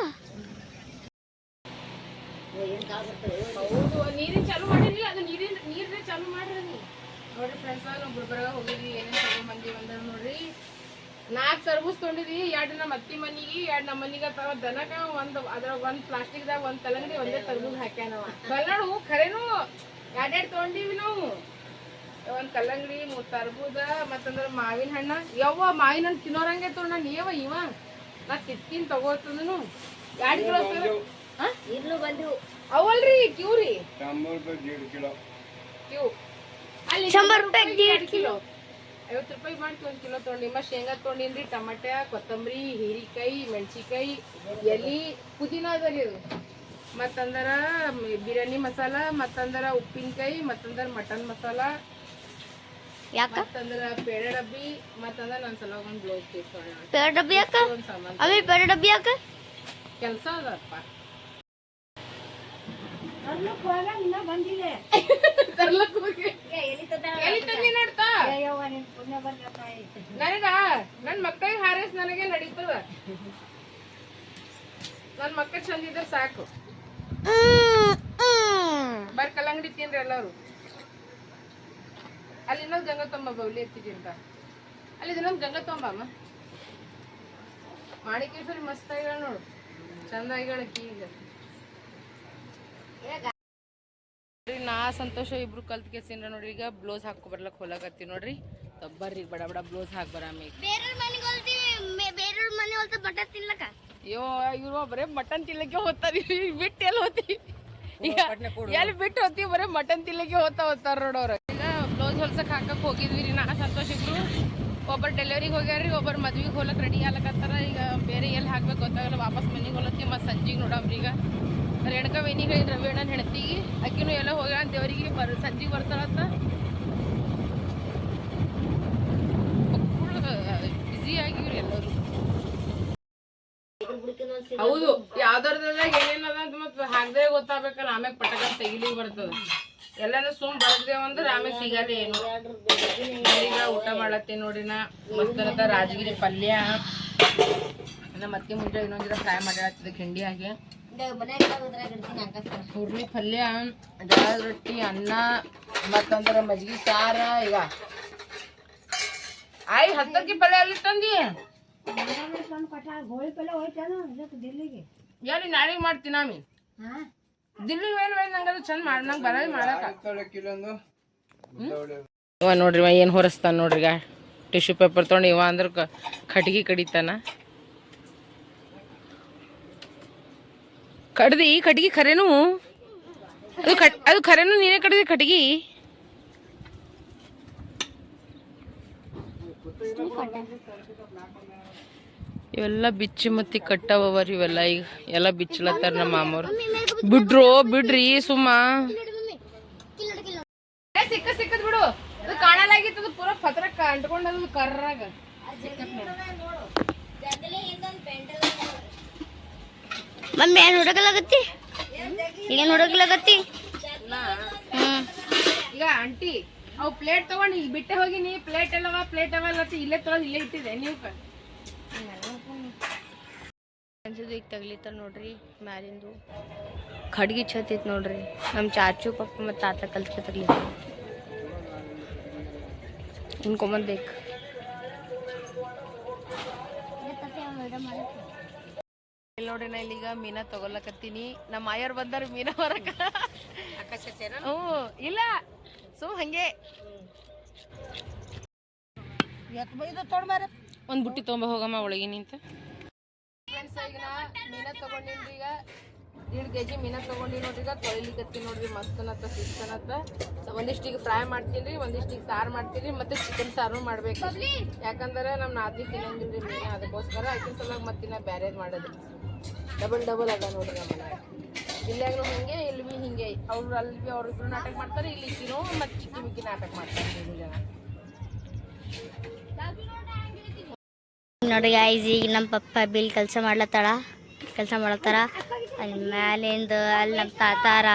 ನೀರಿನ ನೋಡ್ರಿ ಫ್ರೆಂಡ್ಸ್ ನಾವು ಗುಲ್ಬರ್ಗ ಹೋಗಿದ್ವಿ ಏನೇನು ತಗೊಂಡ್ ಬಂದೀವಿ ಅಂದ್ರೆ ನೋಡ್ರಿ. ನಾಲ್ಕು ಸರ್ಬೂಸ್ ತೊಗೊಂಡಿದ್ವಿ ಎರಡು ನಮ್ಮ ಅತ್ತಿ ಮನಿಗೆ ಎರಡು ನಮ್ಮ ಮನಿಗೆ ತರ ದನಕ ಒಂದು ಅದ್ರ ಒಂದು ಪ್ಲಾಸ್ಟಿಕ್ದಾಗ ಒಂದು ತಲಂಗಿ ಒಂದೇ ತರ್ಬೂಸ್ ಹಾಕ್ಯಾನವ. ಕಲ್ಲಡು ಖರೇನು ಎರಡೆರಡು ತೊಗೊಂಡಿವಿ ನಾವು. ಒಂದು ಕಲ್ಲಂಗಡಿ ಮೂರು ತರ್ಬೂದ ಮತ್ತಂದ್ರೆ ಮಾವಿನ ಹಣ್ಣ. ಯವ್ವ ಮಾವಿನ ಹಣ್ಣು ತಿನ್ನೋರಂಗೆ ತೊಗೊಂಡ ನೀವ ಇವ? ನಾ ತಿಕ್ಕಿನ ತಗೋತದನು. ಎರಡು ಕಿಲೋ ಹಾಂ? ಅವಲ್ರಿ ಕ್ಯೂರಿ. ಕ್ಯೂ. ಅಲ್ಲಿ ಶಂಬರ್ ರೂಪಾಯಿ ಎರಡು ಕಿಲೋ. ಐವತ್ತು ರೂಪಾಯಿ ಮಾಡಿ ಒಂದು ಕಿಲೋ ತೊಗೊಂಡಿ ಮತ್ತೆ ಶೇಂಗಾ ತೊಗೊಂಡಿನ್ರಿ ಟಮಾಟೆ ಕೊತ್ತಂಬರಿ ಹೀರಿಕಾಯಿ ಮೆಣಸಿಕಾಯಿ ಎಲೆ ಪುದೀನ ಅದರಿ ಅದು ಮತ್ತಂದ್ರೆ ಬಿರಿಯಾನಿ ಮಸಾಲ ಮತ್ತಂದ್ರೆ ಉಪ್ಪಿನಕಾಯಿ ಮತ್ತಂದ್ರೆ ಮಟನ್ ಮಸಾಲ ಯಾಕ? ಪೇಡ ಡಬ್ಬಿ ಮತ್ತಂದ್ರೆ ನನ್ನ ಸಲ ಒಂದು ಬ್ಲೌಸ್ ಪೀಸ್ ಪೇಡ ಡಬ್ಬಿ ಯಾಕ? ಅವಿ ಪೇಡ ಡಬ್ಬಿ ಯಾಕ? ಕೆಲಸ ಅದಪ್ಪ ತರ್ಲಕ್ ಹೋಗಿ. ಎಲ್ಲಿ ತಂದಿ? ನೋಡ್ತಾ? ನನಗ ನನ್ ಮಕ್ಕಳಿಗೆ ಹಾರೈಸ್ ನನಗೆ ನಡೀತದ ನನ್ ಮಕ್ಕಳು ಚಂದಿದ್ರೆ ಸಾಕು. ಬರ್ ಕಲ್ಲಂಗಡಿ ತಿನ್ರಿ ಎಲ್ಲರೂ. ಅಲ್ಲಿ ಇನ್ನೊಂದು ಗಂಗ ತೊಂಬ ಬೌಲಿ ಎತ್ತಿದಿ ಅಂತ. ಅಲ್ಲಿ ಇನ್ನೊಂದು ಗಂಗ ಮಾಡಿಕೇಶ್ವರಿ ಮಸ್ತ್ ಆಗಿದೆ ನೋಡು. ಚಂದ ಆಗ್ಯಾಳ ಈಗ. ನೋಡ್ರಿ ನಾ ಸಂತೋಷ ಇಬ್ರು ಕಲ್ತ್ ಕೇಸಿನ ನೋಡ್ರಿ ಈಗ ಬ್ಲೌಸ್ ಹಾಕೋ ಬರ್ಲಕ್ ಹೋಲಾಕತ್ತೀವಿ ನೋಡ್ರಿ. ಬರ್ರಿ ಬಡ ಬಡ ಬ್ಲೌಸ್ ಹಾಕ್ ಬರಾಮಿ ಬೇರೆಯವ್ರ ಮನೆ ಹೋಗ್ತಾ ತಿನ್ಲಕ್ಕ ಅಯ್ಯೋ ಇವ್ರು ಬರೇ ಮಟನ್ ತಿನ್ಲಕ್ಕೆ ಹೋಗ್ತಾರ ಬಿಟ್ಟು ಎಲ್ಲಿ ಹೋತೀವಿ ಈಗ ಎಲ್ಲಿ ಬಿಟ್ಟು ಹೋಗ್ತೀವಿ ಬರೇ ಮಟನ್ ತಿನ್ನಕ್ಕೆ ಹೋಗ್ತಾ ಹೋಗ್ತಾರ ನೋಡೋರು ಈಗ ಬ್ಲೌಸ್ ಹೊಲ್ಸಕ್ ಹಾಕಕ್ ಹೋಗಿದ್ವಿ ರೀ ನಾ ಸಂತೋಷ ಇಬ್ರು. ಒಬ್ಬರು ಡೆಲಿವರಿಗೆ ಹೋಗ್ಯಾರ್ರಿ ಒಬ್ಬರು ಮದ್ವೆಗೆ ಹೋಲಕ್ ರೆಡಿ ಆಗ್ಲಕತ್ತಾರ. ಈಗ ಬೇರೆ ಎಲ್ಲಿ ಹಾಕ್ಬೇಕು ಗೊತ್ತಾಗಲ್ಲ ವಾಪಸ್ ಮನೆಗೆ ಹೋಲತ್ತಿ ಮತ್ತೆ ಸಂಜೆಗೆ ನೋಡಮ್ರಿ ಈಗ. ರೇಣುಕಾ ಹೇಳಿದ್ ರವಿ ಅಣ್ಣನ ಅಕ್ಕಿನೂ ಆಕಿನೂ ಎಲ್ಲ ಹೋಗ್ಯಾಳ, ದೇವರಿಗೆ ಬರ್, ಸಂಜೆಗೆ ಬರ್ತಾಳಂತ ಬ್ಯುಸಿ ಆಗಿವ್ರಿ ಎಲ್ಲರೂ. ಹೌದು ಯಾವ್ದಾರ್ದಾಗ ಏನೇನದ ಅಂತ ಮತ್ತೆ ಹಾಕ್ದೇ ಗೊತ್ತಾಗ್ಬೇಕಲ್ಲ, ಆಮ್ಯಾಗ ಪಟಕ ತೆಗಿಲಿ ಬರ್ತದ. ಎಲ್ಲಾನು ಸುಮ್ ಬರ್ದೇವ್ ಅಂದ್ರೆ ಆಮ್ಯಾಗ ಸಿಗಲ್ಲ ಏನು. ಈಗ ಊಟ ಮಾಡತ್ತೀನಿ ನೋಡಿ ನಾ ರಾಜಗಿರಿ ಪಲ್ಯ. ನಮ್ಮ ಮತ್ತೆ ಮುಂಜಾನೆ ಇನ್ನೊಂದಿರ ಫ್ರೈ ಮಾಡ್ಯಾಳತ್ತಿದ್ದೆ ಹಿಂಡಿ ಹಾಕಿ ಹುರ್ಲಿ ಪಲ್ಯ ಜೋಳದ ರೊಟ್ಟಿ, ಅನ್ನ, ಮತ್ತಂದ್ರ ಮಜ್ಗಿ ಸಾರ, ಈಗ. ಆಯ್ ಹತ್ತಿ ಪಲ್ಯ ಅಲ್ಲಿ ತಂದಿ? ಯಾರಿ ನಾಳೆಗೆ ಮಾಡ್ತೀನಿ ಆಮಿ ದಿಲ್ಲಿಗೆ ಏನು ನಂಗೆ ಅದು ಚಂದ ಮಾಡಿ ನಂಗೆ ಬರೋದು ಮಾಡಕ್ಕ. ಇವ ನೋಡ್ರಿ ಇವ ಏನು ಹೊರಸ್ತಾನ ನೋಡ್ರಿ ಈಗ. ಟಿಶ್ಯೂ ಪೇಪರ್ ತೊಗೊಂಡು ಇವ ಅಂದ್ರೆ ಕಟ್ಗಿ ಕಡಿತಾನ. ಕಡ್ದಿ ಕಟ್ಗಿ ಖರೇನು ಅದು ಕಟ್, ಅದು ಖರೇನು ನೀನೇ ಕಡ್ದಿ ಕಟ್ಗಿ? ಇವೆಲ್ಲ ಬಿಚ್ಚಿ ಮತ್ತಿ ಕಟ್ಟವರಿ ಇವೆಲ್ಲ ಈಗ. ಎಲ್ಲ ಬಿಚ್ಚಲತ್ತಾರ ನಮ್ಮ ಮಾಮವ್ರು. ಬಿಡ್ರೋ, ಬಿಡ್ರಿ, ಸುಮ್ಮ. ಸಿಕ್ಕ, ಸಿಕ್ಕದ್ ಬಿಡು. ಅದು ಕಾಣಲಾಗಿತ್ತು ಪೂರ ಪತ್ರ ಅಂಟ್ಕೊಂಡದು ಕರ್ರಾಗ. ಮಮ್ಮಿ ಏನು ಹುಡುಗಲಾಗತ್ತಿ? ಏನು ಹುಡುಗಲಾಗತ್ತಿ? ಹ್ಮ್. ಈಗ ಆಂಟಿ ಅವು ಪ್ಲೇಟ್ ತಗೊಂಡು ಇಲ್ಲಿ ಬಿಟ್ಟೆ ಹೋಗಿ ನೀ ಪ್ಲೇಟ್ ಎಲ್ಲವ ಪ್ಲೇಟ್ ಅವಲ್ಲ ಇಲ್ಲೇ ತಗೊಂಡು ಇಲ್ಲೇ ಇಟ್ಟಿದೆ ನೀವು ಅನ್ಸುದು ಈಗ ತಗ್ಲಿತ್ತಾರ ನೋಡ್ರಿ ಮ್ಯಾಲಿಂದು. ಖಡ್ಗಿ ಛತ್ ಐತ್ ನೋಡ್ರಿ. ನಮ್ಮ ಚಾಚು ಪಪ್ಪ ಮತ್ತು ತಾತ ಕಲ್ತ್ಕ ತಗ್ಲಿತ್ತಾರ ಇನ್ಕೊಂಬಂದ್ಬೇಕು ಇಲ್ಲಿ ನೋಡ್ರಿ ನಾ ಇಲ್ಲಿಗ ಮೀನಾ ತಗೊಲಕತ್ತೀನಿ. ನಮ್ಮ ಆಯರ್ ಬಂದಾರ ಮೀನಾ ಹೊರಕ ಹ್ಞೂ ಇಲ್ಲ ಸುಮ್ ಹಂಗೆ. ಒಂದ್ ಬುಟ್ಟಿ ತೊಗೊಂಬ ಹೋಗಮ್ಮ ಒಳಗೆ ನಿಂತ. ಫ್ರೆಂಡ್ಸ್ ಈಗ ನಾ ಮೀನಾ ತಗೊಂಡಿನ್ರಿ ಈಗ. ದೀಡ್ ಕೆ ಜಿ ಮೀನಾ ತಗೊಂಡಿ ನೋಡ್ರಿ ಈಗ. ತೊಳಿಲಿಕತ್ತೀನಿ ನೋಡ್ರಿ ಮಸ್ತನತ್ತ ಸಿಸ್ತನತ್ತ ಒಂದಿಷ್ಟಿಗೆ ಫ್ರೈ ಮಾಡ್ತೀನಿ ಒಂದಿಷ್ಟಿಗೆ ಸಾರು ಮಾಡ್ತೀನಿ ಮತ್ತೆ ಚಿಕನ್ ಸಾರು ಮಾಡ್ಬೇಕು. ಯಾಕಂದ್ರೆ ನಮ್ಮ ನಾದಿ ತಿನ್ನಂಗಿಲ್ರಿ ಮೀನಾ ಅದಕ್ಕೋಸ್ಕರ ಆಕಿನ ಸಲುವಾಗಿ ಮತ್ತಿನ್ನ ಬ್ಯಾರೇದ್ ಮಾಡೋದು. ಡಬಲ್ ಡಬಲ್ ಅದ ನೋಡ್ರಿ ನಮ್ಮ ಇಲ್ಲಾಗ್ಲು ಹಿಂಗೆ, ಇಲ್ಲಿ ಬಿ ಹಿಂಗೆ. ಅವ್ರು ಅಲ್ಲಿ ಬಿ ಅವ್ರಿಬ್ರು ನಾಟಕ ಮಾಡ್ತಾರೆ, ಇಲ್ಲಿ ಇಕ್ಕಿನೋ ಮತ್ತೆ ಚಿಕ್ಕಿ ಮಿಕ್ಕಿ ನಾಟಕ ಮಾಡ್ತಾರೆ ಜನ. ನೋಡಿ ಗಾಯ್ಸ್ ಈಗ ನಮ್ಮ ಪಪ್ಪ ಬಿಲ್ ಕೆಲಸ ಮಾಡ್ಲತ್ತಾಳ ಕೆಲಸ ಮಾಡ್ಲತ್ತಾರ. ಅಲ್ಲಿ ಮ್ಯಾಲಿಂದ ಅಲ್ಲಿ ನಮ್ಮ ತಾತಾರ.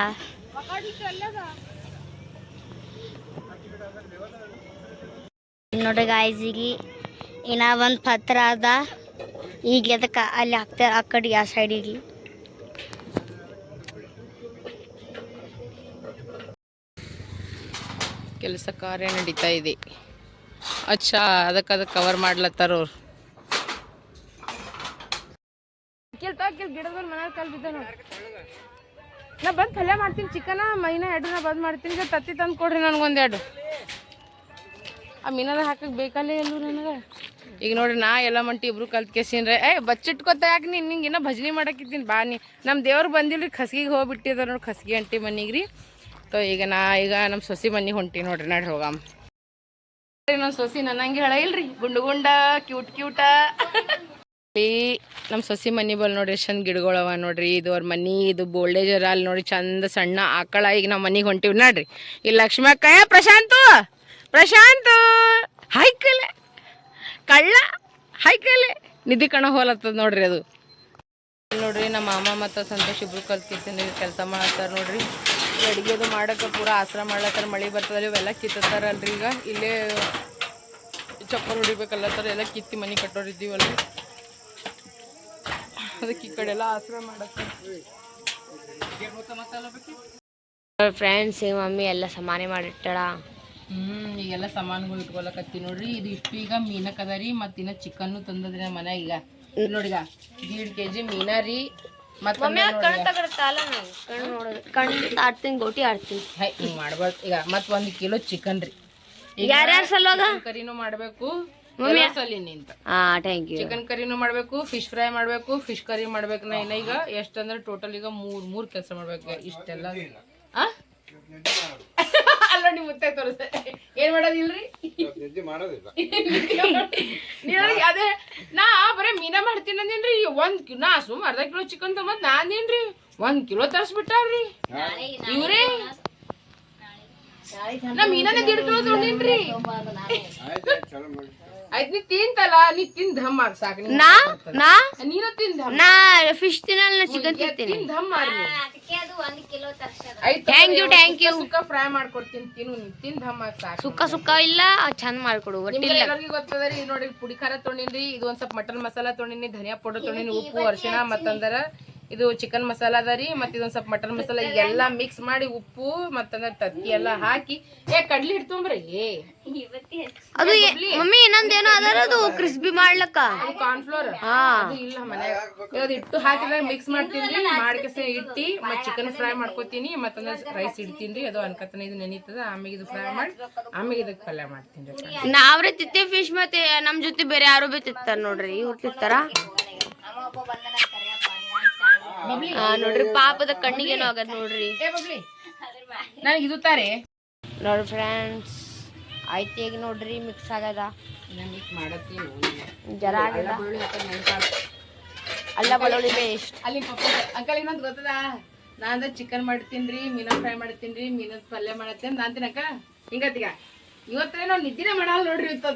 ನೋಡಿ ಗಾಯ್ಸ್ ಈಗ ಇನ್ನ ಒಂದು ಪತ್ರ ಅದ. ಈಗ ಅದಕ್ಕೆ ಅಲ್ಲಿ ಹಾಕ್ತಾರೆ? ಆ ಕಡೆ ಆ ಸೈಡಿಗೆ ಕೆಲಸ ಕಾರ್ಯ ನಡೀತಾ ಇದೆ. ಅಚ್ಚಾ ಅದಕ್ಕೆ ಅದಕ್ಕೆ ಕವರ್ ಮಾಡ್ಲತ್ತಾರ ಅವ್ರು. ಗಿಡದ ಮನೇಲಿ ಕಲ್ ಬಿದ್ದ ನಾ ಬಂದು ಪಲ್ಯ ಮಾಡ್ತೀನಿ ಚಿಕನ ಮೈನ ಎರಡು ನಾ ಬಂದ್ ಮಾಡ್ತೀನಿ. ತತ್ತಿ ತಂದು ಕೊಡ್ರಿ ನನ್ಗೊಂದೆರಡು ಎರಡು. ಆ ಮೀನಾರ ಹಾಕಕ್ಕೆ ಬೇಕಲ್ಲೇ ಎಲ್ಲೂ ನನಗೆ? ಈಗ ನೋಡ್ರಿ, ನಾ ಎಲ್ಲ ಮಂಟಿ ಇಬ್ರು ಕಲ್ತ್ಕೇಸಿನ್ರೆ ಏ ಬಚ್ಚಿಟ್ಕೊತ ಯಾಕೆ ನೀನು? ನಿಂಗೆ ಇನ್ನೂ ಭಜನೆ ಮಾಡಕ್ಕಿದ್ದೀನಿ ಬಾ ನೀ. ನಮ್ಮ ದೇವ್ರು ಬಂದಿಲ್ರಿ, ಖಸ್ಗಿಗೆ ಹೋಗ್ಬಿಟ್ಟಿದ ನೋಡಿ ಖಸ್ಗಿ ಅಂಟಿ ಮನೆಗೆ ರೀ. ತೋ, ಈಗ ನಾ, ಈಗ ನಮ್ಮ ಸೊಸಿ ಮನೆಗೆ ಹೊಂಟಿ ನೋಡ್ರಿ ನಾಡ್ ಹೋಗಾಮ. ನಮ್ಮ ಸೊಸಿ ನನ್ನಂಗೆ ಹೇಳ ಇಲ್ರಿ. ಗುಂಡು ಗುಂಡ ಕ್ಯೂಟ್. ಕ್ಯೂಟ ನಮ್ಮ ಸೊಸಿ ಮನೆ ಬಲ್ ನೋಡ್ರಿ, ಎಷ್ಟು ಚಂದ ಗಿಡಗಳವ ನೋಡ್ರಿ. ಇದು ಅವ್ರ ಮನಿ, ಇದು ಬೋಲ್ಡೇಜರ್ ಅಲ್ಲಿ ನೋಡಿ ಚಂದ ಸಣ್ಣ ಆಕಳ. ಈಗ ನಮ್ಮ ಮನಿಗೆ ಹೊಂಟಿವಿ, ನೋಡ್ರಿ. ಈ ಲಕ್ಷ್ಮಿ ಅಕ್ಕ, ಏ, ಪ್ರಶಾಂತು! ಪ್ರಶಾಂತು! ಹೈಕಲೆ ಕಳ್ಳ. ಹೈಕಲೆ ನಿಧಿ ಕಣ ಹೋಲತ್ತದ ನೋಡ್ರಿ ಅದು. ನೋಡ್ರಿ, ನಮ್ಮ ಮಾಮ ಮತ್ತು ಸಂತೋಷ್ ಇಬ್ರು ಕಲ್ತಿರ್ತೀನಿ ಕೆಲಸ ಮಾಡತ್ತಾರ ನೋಡ್ರಿ. ಅಡುಗೆದು ಮಾಡಕ್ಕೆ ಪೂರ ಆಸರ ಮಾಡ್ಲತ್ತಾರ, ಮಳೆ ಬರ್ತದಲ್ಲ ಇವೆಲ್ಲ ಕಿತ್ತಾರಲ್ರಿ ಈಗ. ಇಲ್ಲೇ ಚಪ್ಪಲ್ ಹೊಡಿಬೇಕಲ್ಲತ್ತಾರ, ಎಲ್ಲ ಕಿತ್ತಿ ಮನೆ ಕಟ್ಟೋರಿದ್ದೀವಲ್ರಿ ಅದಕ್ಕೆ ಈ ಕಡೆ ಎಲ್ಲ ಆಸರ ಮಾಡತ್ತಾರ ಫ್ರೆಂಡ್ಸ್ ಮಮ್ಮಿ ಎಲ್ಲ ಸಮಾನೆ ಮಾಡಿಟ್ಟಾಳ. ಹ್ಮ್ ಈಗೆಲ್ಲ ಸಾಮಾನುಗಳು ಇಟ್ಕೊಳಕತ್ತಿ ನೋಡ್ರಿ. ಇದು ಇಷ್ಟು ಈಗ ಮೀನಕ್ ಅದ ರೀ ಮತ್ತ ಇನ್ನ ಚಿಕನ್ ತಂದದ್ರಿ ನಮ್ಮ ಮನ್ಯಾಗ ಈಗ. ಇದ್ ನೋಡಿಗ ದೀಡ್ ಕೆ ಜಿ ಮೀನಾ ರೀ ಮತ್ತ ಕಣ್ಣು ನೋಡೋದು ಕಣ್ಣು ಆಡ್ತೀನಿ ಗೋಟಿ ಆಡ್ತೀನಿ. ಹೈ ಹಿಂಗ್ ಮಾಡ್ಬಾರ್ದು. ಈಗ ಮತ್ ಒಂದ್ ಕಿಲೋ ಚಿಕನ್ ರೀ. ಯಾರ್ಯಾರ ಸಲುವಾಗ ಕರಿನೂ ಮಾಡ್ಬೇಕು. ನಿಂತ ಹಾ ಥ್ಯಾಂಕ್ ಯು ಚಿಕನ್ ಕರಿನೂ ಮಾಡ್ಬೇಕು ಫಿಶ್ ಫ್ರೈ ಮಾಡ್ಬೇಕು ಫಿಶ್ ಕರಿ ಮಾಡ್ಬೇಕು ನಾ ಇನ್ನ ಈಗ. ಎಷ್ಟಂದ್ರೆ ಟೋಟಲ್ ಈಗ ಮೂರ್ ಮೂರ್ ಕೆಲಸ ಮಾಡ್ಬೇಕು ಇಷ್ಟೆಲ್ಲ. ಆ? ಅಲ್ಲ ನಿಮ್ ಮುತ್ತೆ ತೋರಿಸ್ತೆ ಏನ್ ಮಾಡೋದಿಲ್ರಿ ನೀವ್ ಅದೇ ನಾ ಬರೇ ಮೀನಾ ಮಾಡ್ತೀನಿ ಅಂದೇನ್ರಿ ಒಂದ್ ಕಿ- ನಾ ಸುಮ್ ಅರ್ಧ ಕಿಲೋ ಚಿಕನ್ ತಗೊಂಡ್ ನಾನೇನ್ರಿ ಒಂದ್ ಕಿಲೋ ತರ್ಸ್ಬಿಟ್ಟಾರ್ರಿ. ಇವ್ರಿ? ನಾ ಮೀನಾನ ದಿಡ್ ಕಿಲೋ ತಗೊಂಡೇನ್ರಿ. ಆಯ್ತ್ ನೀ ತಿಂತಲ್ಲ ನೀ ತಿಂದ್ ಧಮ್ ಮಾಡ್ ಸಾಕ್ ನಾ ನಾ ನೀನು ತಿಂದ್ ನಾ ಫಿಶ್ ತಿನ್ನಲ್ಲ ಚಿಕನ್ ತಿಂತೀನಿ. ತಿಂದ್ ಧಮ್ ಆಯ್ತು ಥ್ಯಾಂಕ್ you, thank you. ಸುಕ್ಕ ಫ್ರೈ ಮಾಡ್ಕೊಡ್ತೀನಿ ತಿನ್ನು ನೀ ತಿಂದ್ ಧಮ್ ಮಾಡ್ ಸಾಕ್. ಸುಕ್ಕ ಸುಕ್ಕ ಇಲ್ಲ ಚಂದ ಮಾಡ್ಕೊಡು ಒಟ್ಟಿಲ್ಲ. ಎಲ್ಲರಿಗೂ ಗೊತ್ತದರಿ ಇದು ನೋಡಿ ಪುಡಿ ಖಾರ ತೊಗೊಂಡಿನ್ರಿ ಇದು ಒಂದ್ ಸ್ವಲ್ಪ ಮಟನ್ ಮಸಾಲಾ ತೊಂಡಿನಿ ಧನಿಯಾ ಪೌಡರ್ ತೊಗೊಂಡಿನಿ ಉಪ್ಪು ಅರಿಶಿಣ ಮತ್ತಂದ್ರ. ಇದು ಚಿಕನ್ ಮಸಾಲ ಅದ ರೀ ಮತ್ತೆ ಇದೊಂದ್ ಸ್ವಲ್ಪ ಮಟನ್ ಮಸಾಲ ಎಲ್ಲ ಮಿಕ್ಸ್ ಮಾಡಿ ಉಪ್ಪು ಮತ್ತಂದ್ರ ತತ್ತಿ ಎಲ್ಲ ಹಾಕಿ. ಏ ಕಡ್ಲಿ ಹಿಡ್ ತೊಂಬ್ರಿ. ಅದು ಮಮ್ಮಿ ಇನ್ನೊಂದ್ ಏನೋ ಅದರ ಅದು ಕ್ರಿಸ್ಪಿ ಮಾಡ್ಲಕ್ಕ. ಅದು ಕಾರ್ನ್ಫ್ಲೋರ್ ಅದು ಇಲ್ಲ ಮನ್ಯಾಗ. ಅದು ಇಟ್ಟು ಹಾಕಿದ್ರೆ ಮಿಕ್ಸ್ ಮಾಡ್ತೀನಿ ಮಾಡ್ಕೆಸ ಇಟ್ಟಿ ಮತ್ತೆ ಚಿಕನ್ ಫ್ರೈ ಮಾಡ್ಕೋತೀನಿ ಮತ್ತಂದ್ರೆ ರೈಸ್ ಇಡ್ತೀನಿ ಅದು ಅನ್ಕತನ ಇದು ನೆನೀತದ ಆಮೇಲೆ ಇದು ಫ್ರೈ ಮಾಡಿ ಆಮೇಲೆ ಇದಕ್ಕೆ ಪಲ್ಯ ಮಾಡ್ತೀನಿ ರೀ ನಾವ್ರೆ ತಿತ್ತೇವ್ ಫಿಶ್ ಮತ್ತೆ ನಮ್ ಜೊತೆ ಬೇರೆ ಯಾರು ಬಿ ತಿತ್ತಾರ ನೋಡ್ರಿ ಇವ್ರು ನೋಡ್ರಿ ಪಾಪದ ಕಣ್ಣಿಗೆ ಆಗದ್ ನೋಡ್ರಿ. ನನಗೆ ಇದು ತಾರೆ ನೋಡ್ರಿ ಫ್ರೆಂಡ್ಸ್ ಆಯ್ತು ಈಗ ನೋಡ್ರಿ ಮಿಕ್ಸ್ ಆಗದ ಜರ ಆಗದ. ಅಲ್ಲ ಬೆಳ್ಳುಳ್ಳಿ ಪೇಸ್ಟ್ ಅಲ್ಲಿ ಪಪ್ಪ ಅಂಕಲ್ ಇನ್ನೊಂದು ಗೊತ್ತದ? ನಾನು ಚಿಕನ್ ಮಾಡ್ತೀನಿ ಮೀನಾ ಫ್ರೈ ಮಾಡ್ತೀನಿ ರೀ ಮೀನದ ಪಲ್ಯ ಮಾಡತ್ತೀನಿ ನಾನು ತಿನ್ನಕ? ಹಿಂಗತ್ತೀಗ? ಇವತ್ತೇ ನಾವು ನಿದ್ದಿನೇ ಮಾಡಲ್ಲ ನೋಡ್ರಿ ಇತ್ತ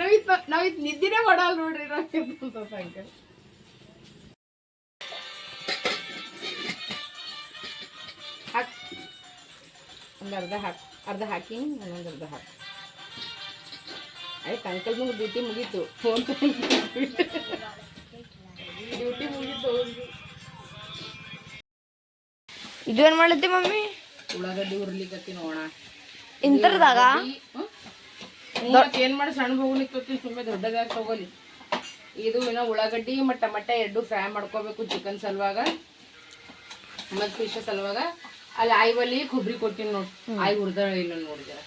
ನಾವಿತ್ ನಾವಿತ್ ನಿದ್ದಿನೇ ಮಾಡಲ್ಲ ನೋಡ್ರಿ ನಾವ್ ಒಂದು ಅರ್ಧ ಹಾಕಿ ಅರ್ಧ ಹಾಕಿ ಇನ್ನೊಂದು ಅರ್ಧ ಹಾಕಿ. ಆಯ್ತು ಅಂಕಲ್ ಮುಗಿದು ಡ್ಯೂಟಿ ಮುಗೀತು. ಫೋನ್ ಡ್ಯೂಟಿ ಮುಗೀತು. ಇದು ಏನ್ ಮಾಡತ್ತಿ ಮಮ್ಮಿ? ಉಳ್ಳಾಗಡ್ಡಿ ಉರ್ಲಿಕತ್ತಿ ನೋಡ ಇಂತರದಾಗ? ಏನ್ ಮಾಡಿ ಸಣ್ಣ ಹೋಗ್ಲಿಕ್ಕೆ ಸುಮ್ಮನೆ ದೊಡ್ಡದಾಗ ತಗೋಲಿ. ಇದು ಏನೋ ಉಳ್ಳಾಗಡ್ಡಿ ಮತ್ತು ಟಮಟೆ ಎರಡು ಫ್ರೈ ಮಾಡ್ಕೋಬೇಕು ಚಿಕನ್ ಸಲುವಾಗ. ಮತ್ತು ಫಿಶ್ ಸಲುವಾಗ. ಅಲ್ಲಿ ಆಯ್ ಬಲ್ಲಿ ಕೊಬ್ಬರಿ ಕೊಟ್ಟಿನಿ ನೋಡಿ. ಆಯ್ ಹುರ್ದ ಇಲ್ಲ ನೋಡಿದಾರ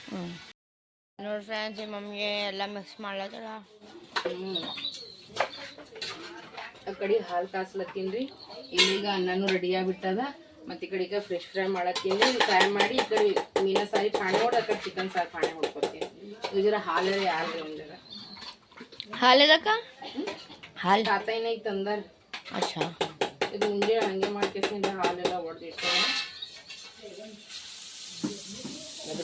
ನೋಡ್ರಿ ಫ್ರೆಂಡ್ಸ್ ಮಮ್ಮಿಗೆ ಎಲ್ಲ ಮಿಕ್ಸ್ ಮಾಡ್ಲತ್ತಳ ಆ ಕಡೆ ಹಾಲು ಕಾಸ್ಲತ್ತೀನಿ ಇಲ್ಲಿಗ ಅನ್ನನು ರೆಡಿ ಆಗ್ಬಿಟ್ಟದ. ಮತ್ತು ಈ ಕಡೆಗೆ ಫ್ರೆಶ್ ಫ್ರೈ ಮಾಡತ್ತೀನಿ. ಫ್ರೈ ಮಾಡಿ ಈ ಕಡೆ ಮೀನ ಸಾರಿ ಪಾಣಿ ಹೊಡ್ ಆ ಕಡೆ ಚಿಕನ್ ಸಾರಿ ಪಾಣಿ ಹೊಡ್ಕೊತೀನಿ ಇದರ ಹಾಲು ಹಾಲೇ ಯಾರು ಒಂದರ ಹಾಲಿದಕ್ಕ ಹಾಲು ತಾತ ಏನೈತೆ ತಂದಾರ. ಅಚ್ಚಾ. ಇದು ಮುಂಜೆ ಹಂಗೆ ಮಾಡ್ಕೇಸಿಂದ ಹಾಲೆಲ್ಲ ಹೊಡೆದಿಟ್ಟು ನೋಡಿ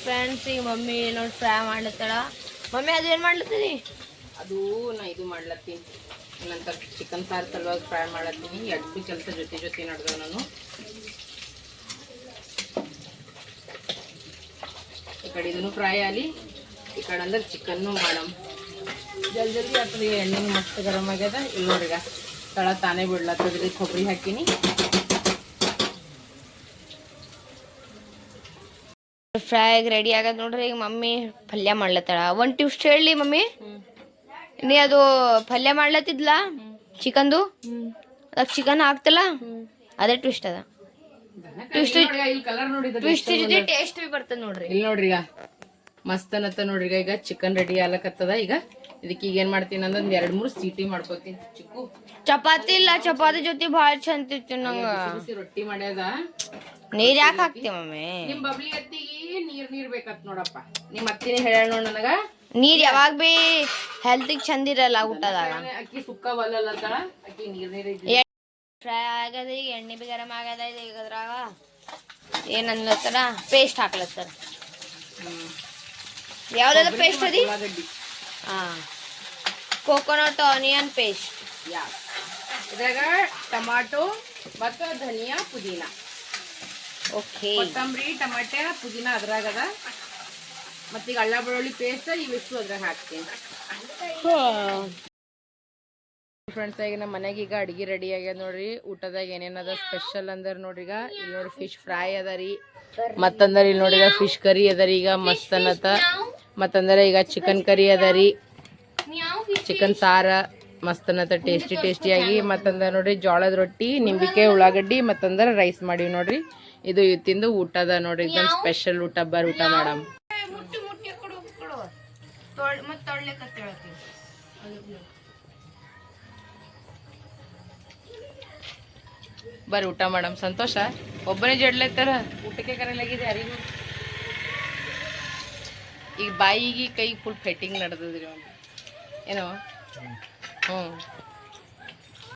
ಫ್ರೆಂಡ್ಸ್ ಈಗ ಮಮ್ಮಿ ನೋಡಿ ಫ್ರೈ ಮಾಡ್ಲತ್ತಾಳ. ಮಮ್ಮಿ ಅದೇನ್ ಮಾಡ್ಲತ್ತೀನಿ ಅದು ನಾ ಇದು ಮಾಡ್ಲತ್ತೀನಿ ನಂತರ ಚಿಕನ್ ಸಾರು ಸಲುವಾಗಿ ಫ್ರೈ ಮಾಡತ್ತೀನಿ. ಎರಡು ಕೆಲಸ ಜೊತೆ ಜೊತೆ ನಡೆದ ನಾನು ಈ ಕಡೆ ಇದನ್ನು ಫ್ರೈ ಆಗಲಿ ಈ ಕಡೆ ಅಂದ್ರೆ ಚಿಕನ್ನು ಮಾಡಮ್. ಜಲ್ದಿ ಜಲ್ದಿ ಆಗ್ತದೆ. ಎಣ್ಣೆ ಮಸ್ತ್ ಗರಮ್ ಆಗ್ಯದ. ಇಲ್ಲಿ ನೋಡ್ರಿಗ ತಳ ತಾನೇ ಬಿಡ್ಲತ್ತದ್ರಿ ಕೊಬ್ಬರಿ ಹಾಕಿನಿ. ಫ್ರೈ ರೆಡಿ ಆಗದ ನೋಡ್ರಿ. ಈಗ ಮಮ್ಮಿ ಪಲ್ಯ ಮಾಡ್ಲತ್ತಾಳ. ಒಂದು ಟ್ಯೂಸ್ಟ್ ಹೇಳಿ ಮಮ್ಮಿ. ನೀ ಅದು ಪಲ್ಯ ಮಾಡ್ಲತ್ತಿದ್ಲ? ಚಿಕನ್ದು? ಅದಕ್ಕೆ ಚಿಕನ್ ಹಾಕ್ತಲ್ಲ ಅದೇ ಟ್ವಿಸ್ಟ್ ಅದ. ಟ್ವಿಸ್ಟ್ ಟ್ವಿಸ್ಟ್ ಜೊತೆ ಟೇಸ್ಟ್ ಬಿ ಬರ್ತದೆ ನೋಡ್ರಿ. ಇಲ್ಲಿ ನೋಡ್ರಿ ಈಗ ಮಸ್ತ್ ಅನ್ನತ್ತ ನೋಡ್ರಿ ಈಗ ಚಿಕನ್ ರೆಡಿ ಆಗ್ಲಕತ್ತದ ಈಗ. ಇದಕ್ಕೆ ಈಗ ಏನ್ ಮಾಡ್ತೀನಿ ಅಂದ್ರೆ ಒಂದ್ ಎರಡ್ ಮೂರು ಸೀಟಿ ಮಾಡ್ಕೋತೀನಿ ಚಿಕ್ಕು. ಚಪಾತಿ ಇಲ್ಲ ಚಪಾತಿ ಜೊತೆ ಬಹಳ ಚಂದ ಇತ್ತು ನಂಗ. ರೊಟ್ಟಿ ಮಾಡ್ಯದ. ನೀರ್ ಯಾಕೆ ಹಾಕ್ತಿ ಮಮ್ಮಿ? ನಿಮ್ ಬಬ್ಲಿ ಅತ್ತಿಗೆ ನೀರ್ ನೀರ್ ಬೇಕತ್ ನೋಡಪ್ಪ. ನಿಮ್ ಅತ್ತಿನೇ ಹೇಳ ನೋಡ್ ನನಗ. ನೀರ್ ಯಾವಾಗ ಬಿ ಹೆಲ್ತಿಗೆ ಚಂದ ಇರಲ್ಲ ಊಟದಾಗ. ಅಕ್ಕಿ ಸುಕ್ಕ ಬಲ್ಲಲ್ಲ ಅಂತಾಳ ಅಕ್ಕಿ ನೀರ್ ನೀರ್ ಫ್ರೈ ಆಗದ ಈಗ ಎಣ್ಣೆ ಬಿ ಗರಂ ಆಗದ ಈಗ ಅದ್ರಾಗ. ಏನ್ ಅನ್ಲತ್ತಾರ? ಪೇಸ್ಟ್ ಹಾಕ್ಲತ್ತಾರ. ಯಾವ್ದಾದ್ರು ಪೇಸ್ಟ್ ಅದಿ? ಆ ಹಾ. Coconut onion paste yeah. ಇದ್ರಾಗ ಟಮಾಟೊ ಮತ್ತು ಧನಿಯಾ ಪುದೀನ. ಓಕೆ ಕೊತ್ತಂಬರಿ ಟಮಾಟೆ ಪುದೀನ ಅದ್ರಾಗದ. ಮತ್ತೀಗ ಅಲ್ಲ ಬೆಳ್ಳುಳ್ಳಿ ಪೇಸ್ಟ್ ಇವಿಷ್ಟು ಅದ್ರಾಗ ಹಾಕ್ತೀನಿ. ಫ್ರೆಂಡ್ಸ್ ಈಗ ನಮ್ಮ ಮನೆಗೆ ಈಗ ಅಡುಗೆ ರೆಡಿ ಆಗ್ಯದ ನೋಡ್ರಿ. ಊಟದಾಗ ಏನೇನದ ಸ್ಪೆಷಲ್ ಅಂದ್ರೆ ನೋಡ್ರಿ ಈಗ. ಇಲ್ಲಿ ನೋಡ್ರಿ ಫಿಶ್ ಫ್ರೈ ಅದ ರೀ. ಮತ್ತಂದ್ರ ಇಲ್ಲಿ ನೋಡಿ ಈಗ ಫಿಶ್ ಕರಿ ಅದ ರೀ ಈಗ ಮಸ್ತ್ ಅನ್ನತ ಮತ್ತಂದ್ರ ಈಗ ಚಿಕನ್ ಕರಿ ಅದ ರೀ. ಚಿಕನ್ ಸಾರ ಮಸ್ತ್ ಅನ್ನತ ಟೇಸ್ಟಿ ಟೇಸ್ಟಿಯಾಗಿ ಮತ್ತಂದ್ರ ನೋಡ್ರಿ ಜೋಳದ ರೊಟ್ಟಿ ನಿಂಬಿಕೆ ಉಳ್ಳಾಗಡ್ಡಿ ಮತ್ತಂದ್ರ ರೈಸ್ ಮಾಡೀವಿ ನೋಡ್ರಿ. ಇದು ಇವತ್ತಿಂದು ಊಟದ ನೋಡ್ರಿ ಸ್ಪೆಷಲ್ ಊಟ ಬರ್ ಊಟ ಮಾಡಮ್. ತೊಳ್ ಮತ್ತೆ ತೊಳ್ಲಿಕ್ಕೆ ಬರ್ರಿ ಊಟ ಮಾಡಮ್. ಸಂತೋಷ? ಒಬ್ಬನೇ ಜಡ್ಲತ್ತಾರ ಊಟಕ್ಕೆ ಕರೆಯಲಾಗಿದೆ ಯಾರಿಗೂ? ಈಗ ಬಾಯಿಗೆ ಕೈ ಫುಲ್ ಫೆಟ್ಟಿಂಗ್ ನಡೆದದ್ರಿ ಅವನು ಏನೋ ಹ್ಞೂ